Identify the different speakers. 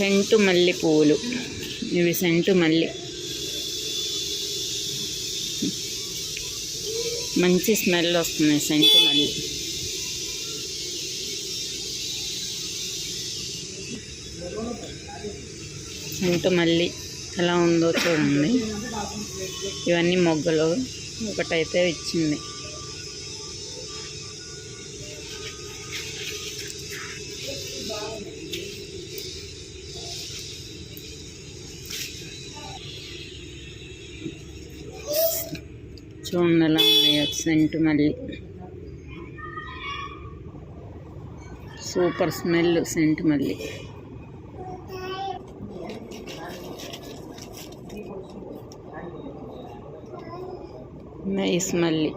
Speaker 1: Scent మల్లి పువ్వులు ఇవి scent మల్లి. మంచి స్మెల్ వస్తుంది సెంటు మల్లి. సెంటు మల్లి ఎలా ఉందో చూడండి. ఇవన్నీ మొగ్గలు ఒకటైతే ఇచ్చింది. చూడండి ఎలా ఉన్నాయో సెంట్ మల్లి సూపర్ స్మెల్ సెంట్ మల్లి నైస్ మల్లి